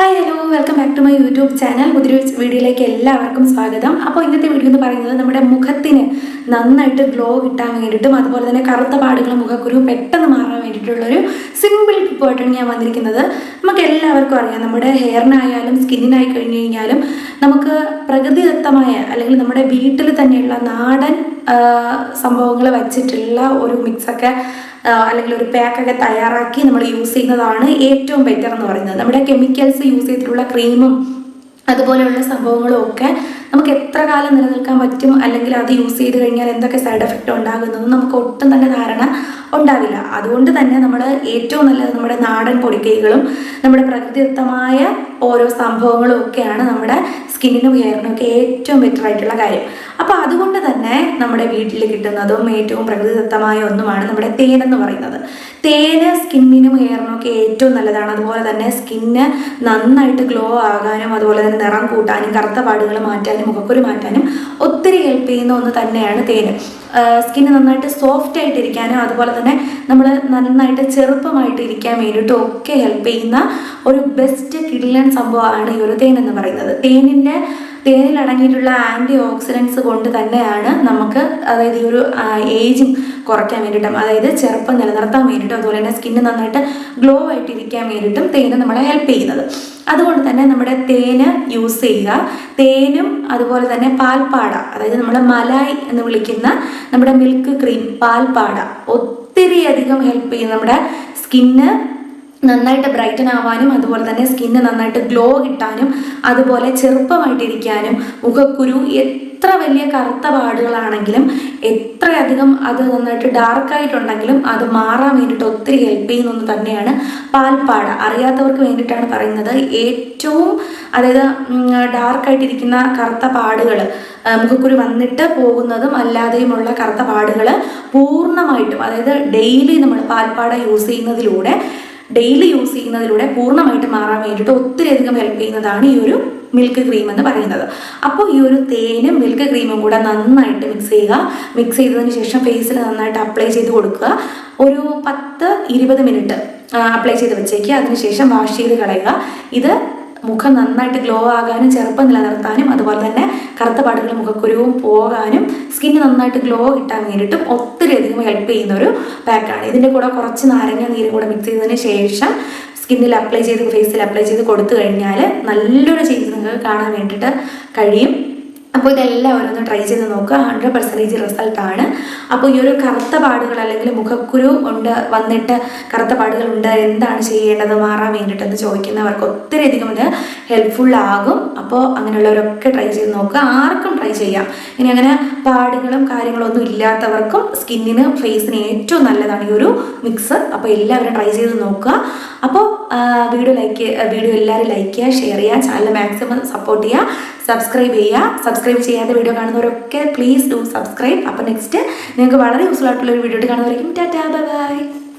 Hi hello welcome back to my YouTube channel പുതിയ വീഡിയോയിലേക്ക് എല്ലാവർക്കും സ്വാഗതം. അപ്പോൾ ഇന്നത്തെ വീഡിയോ എന്ന് പറയുന്നത് നമ്മുടെ മുഖത്തിന് നന്നായിട്ട് ഗ്ലോ കിട്ടാൻ വേണ്ടിയിട്ടും അതുപോലെ തന്നെ കറുത്ത പാടുകൾ മുഖക്കുരു പെട്ടെന്ന് മാറാൻ വേണ്ടിയിട്ടുള്ളൊരു സിമ്പിൾ ടിപ്പായിട്ടാണ് ഞാൻ വന്നിരിക്കുന്നത്. നമുക്ക് എല്ലാവർക്കും അറിയാം നമ്മുടെ ഹെയറിനായാലും സ്കിന്നിനായി കഴിഞ്ഞു കഴിഞ്ഞാലും നമുക്ക് പ്രകൃതിദത്തമായ അല്ലെങ്കിൽ നമ്മുടെ വീട്ടിൽ തന്നെയുള്ള നാടൻ സംഭവങ്ങൾ വച്ചിട്ടുള്ള ഒരു മിക്സൊക്കെ അല്ലെങ്കിൽ ഒരു പാക്കൊക്കെ തയ്യാറാക്കി നമ്മൾ യൂസ് ചെയ്യുന്നതാണ് ഏറ്റവും ബെറ്റർ എന്ന് പറയുന്നത്. നമ്മുടെ കെമിക്കൽസ് യൂസ് ചെയ്തിട്ടുള്ള ക്രീമും അതുപോലെയുള്ള സംഭവങ്ങളും ഒക്കെ നമുക്ക് എത്ര കാലം നിലനിൽക്കാൻ പറ്റും? അല്ലെങ്കിൽ അത് യൂസ് ചെയ്ത് കഴിഞ്ഞാൽ എന്തൊക്കെ സൈഡ് എഫക്റ്റ് ഉണ്ടാകുന്നതും? നമുക്ക് ഒട്ടും തന്നെ ധാരണ ഉണ്ടാവില്ല. അതുകൊണ്ട് തന്നെ നമ്മൾ ഏറ്റവും നല്ലത് നമ്മുടെ നാടൻ പൊടിക്കൈകളും നമ്മുടെ പ്രകൃതിദത്തമായ ഓരോ സംഭവങ്ങളും ഒക്കെയാണ് നമ്മുടെ സ്കിന്നിനും ഹെയറിനും ഏറ്റവും ബെറ്റർ ആയിട്ടുള്ള കാര്യം. അപ്പോൾ അതുകൊണ്ട് തന്നെ നമ്മുടെ വീട്ടിൽ കിട്ടുന്നതും ഏറ്റവും പ്രകൃതിദത്തമായ ഒന്നുമാണ് നമ്മുടെ തേൻ എന്ന് പറയുന്നത്. തേന് സ്കിന്നിനും ഹെയറിനും ഏറ്റവും നല്ലതാണ്. അതുപോലെ തന്നെ സ്കിന്ന് നന്നായിട്ട് ഗ്ലോ ആകാനും അതുപോലെ തന്നെ നിറം കൂട്ടാനും കറുത്ത പാടുകൾ മാറ്റാനും മുഖക്കുരു മാറ്റാനും ഒത്തിരി ഹെൽപ്പ് ചെയ്യുന്ന ഒന്ന് തന്നെയാണ് തേന്. സ്കിന്ന് നന്നായിട്ട് സോഫ്റ്റ് ആയിട്ട് ഇരിക്കാനും അതുപോലെ തന്നെ നമ്മൾ നന്നായിട്ട് ചെറുപ്പമായിട്ട് ഇരിക്കാൻ വേണ്ടിയിട്ടും ഒക്കെ ഹെൽപ്പ് ചെയ്യുന്ന ഒരു ബെസ്റ്റ് കിഡിലൻ സംഭവമാണ് ഈ ഒരു തേൻ എന്ന് പറയുന്നത്. തേനിന്റെ തേനിൽ അടങ്ങിയിട്ടുള്ള ആന്റി ഓക്സിഡൻസ് കൊണ്ട് തന്നെയാണ് നമുക്ക് അതായത് ഈ ഒരു ഏജിങ് കുറയ്ക്കാൻ വേണ്ടിയിട്ടും അതായത് ചെറുപ്പം നിലനിർത്താൻ വേണ്ടിയിട്ടും അതുപോലെ തന്നെ സ്കിന്ന് നന്നായിട്ട് ഗ്ലോ ആയിട്ട് ഇരിക്കാൻ വേണ്ടിയിട്ടും തേന് നമ്മളെ ഹെൽപ്പ് ചെയ്യുന്നത്. അതുകൊണ്ട് തന്നെ നമ്മുടെ തേന് യൂസ് ചെയ്യുക. തേനും അതുപോലെ തന്നെ പാൽപ്പാട അതായത് നമ്മൾ മലായ് എന്ന് വിളിക്കുന്ന നമ്മുടെ മിൽക്ക് ക്രീം പാൽപ്പാട ഒത്തിരി അധികം ഹെൽപ്പ് ചെയ്യും നമ്മുടെ സ്കിന്ന് നന്നായിട്ട് ബ്രൈറ്റൻ ആവാനും അതുപോലെ തന്നെ സ്കിന്ന് നന്നായിട്ട് ഗ്ലോ കിട്ടാനും അതുപോലെ ചെറുപ്പമായിട്ടിരിക്കാനും മുഖക്കുരു എത്ര വലിയ കറുത്ത പാടുകളാണെങ്കിലും എത്രയധികം അത് നന്നായിട്ട് ഡാർക്കായിട്ടുണ്ടെങ്കിലും അത് മാറാൻ വേണ്ടിയിട്ട് ഒത്തിരി ഹെൽപ്പ് ചെയ്യുന്നൊന്ന് തന്നെയാണ് പാൽപ്പാട. അറിയാത്തവർക്ക് വേണ്ടിയിട്ടാണ് പറയുന്നത്. ഏറ്റവും അതായത് ഡാർക്കായിട്ടിരിക്കുന്ന കറുത്ത പാടുകൾ മുഖക്കുരു വന്നിട്ട് പോകുന്നതും അല്ലാതെയുമുള്ള കറുത്ത പാടുകൾ പൂർണമായിട്ടും അതായത് ഡെയിലി നമ്മൾ പാൽപ്പാട യൂസ് ചെയ്യുന്നതിലൂടെ ഡെയിലി യൂസ് ചെയ്യുന്നതിലൂടെ പൂർണമായിട്ട് മാറാൻ വേണ്ടിയിട്ട് ഒത്തിരി അധികം ഹെൽപ്പ് ചെയ്യുന്നതാണ് ഈ ഒരു മിൽക്ക് ക്രീം എന്ന് പറയുന്നത്. അപ്പോൾ ഈ ഒരു തേനും മിൽക്ക് ക്രീമും കൂടെ നന്നായിട്ട് മിക്സ് ചെയ്യുക. മിക്സ് ചെയ്തതിന് ശേഷം ഫേസിൽ നന്നായിട്ട് അപ്ലൈ ചെയ്ത് കൊടുക്കുക. ഒരു പത്ത് ഇരുപത് മിനിറ്റ് അപ്ലൈ ചെയ്ത് വെച്ചേക്കുക. അതിനുശേഷം വാഷ് ചെയ്ത് കളയുക. ഇത് മുഖം നന്നായിട്ട് ഗ്ലോ ആകാനും ചെറുപ്പം നിലനിർത്താനും അതുപോലെ തന്നെ കറുത്ത പാടുകൾ മുഖക്കുരുവും പോകാനും സ്കിന്ന് നന്നായിട്ട് ഗ്ലോ കിട്ടാൻ വേണ്ടിയിട്ടും ഒത്തിരി അധികം ഹെൽപ്പ് ചെയ്യുന്ന ഒരു പാക്കാണ് ഇതിന്റെ കൂടെ കുറച്ച് നാരങ്ങ നീരും കൂടെ മിക്സ് ചെയ്തതിന് ശേഷം സ്കിന്നിൽ അപ്ലൈ ചെയ്ത് ഫേസിൽ അപ്ലൈ ചെയ്ത് കൊടുത്തു കഴിഞ്ഞാൽ നല്ലൊരു ചേഞ്ച് നിങ്ങൾക്ക് കാണാൻ വേണ്ടിയിട്ട് കഴിയും. അപ്പോൾ ഇതെല്ലാം ഓരോന്ന് ട്രൈ ചെയ്ത് നോക്കുക. ഹൺഡ്രഡ് പെർസെന്റേജ് റിസൾട്ടാണ് അപ്പോൾ ഈ ഒരു കറുത്ത പാടുകൾ അല്ലെങ്കിൽ മുഖക്കുരു ഉണ്ട് വന്നിട്ട് കറുത്ത പാടുകൾ ഉണ്ട് എന്താണ് ചെയ്യേണ്ടത് മാറാൻ വേണ്ടിയിട്ടെന്ന് ചോദിക്കുന്നവർക്ക് ഒത്തിരി അധികം ഇത് ഹെൽപ്ഫുൾ ആകും. അപ്പോൾ അങ്ങനെയുള്ളവരൊക്കെ ട്രൈ ചെയ്ത് നോക്കുക. ആർക്കും ട്രൈ ചെയ്യാം. ഇനി അങ്ങനെ പാടുകളും കാര്യങ്ങളും ഒന്നും ഇല്ലാത്തവർക്കും സ്കിന്നിന് ഫേസിന് ഏറ്റവും നല്ലതാണ് ഈ ഒരു മിക്സ് അപ്പോൾ എല്ലാവരും ട്രൈ ചെയ്ത് നോക്കുക. അപ്പോൾ വീഡിയോ ലൈക്ക് വീഡിയോ എല്ലാവരും ലൈക്ക് ചെയ്യുക ഷെയർ ചെയ്യുക ചാനൽ മാക്സിമം സപ്പോർട്ട് ചെയ്യുക സബ്സ്ക്രൈബ് ചെയ്യുക. സബ്സ്ക്രൈബ് ചെയ്യാതെ വീഡിയോ കാണുന്നവരൊക്കെ പ്ലീസ് ഡു സബ്സ്ക്രൈബ് അപ്പോൾ നെക്സ്റ്റ് നിങ്ങൾക്ക് വളരെ യൂസ്ഫുൾ ആയിട്ടുള്ള ഒരു വീഡിയോ കാണുന്നവരായിരിക്കും. Tata bye bye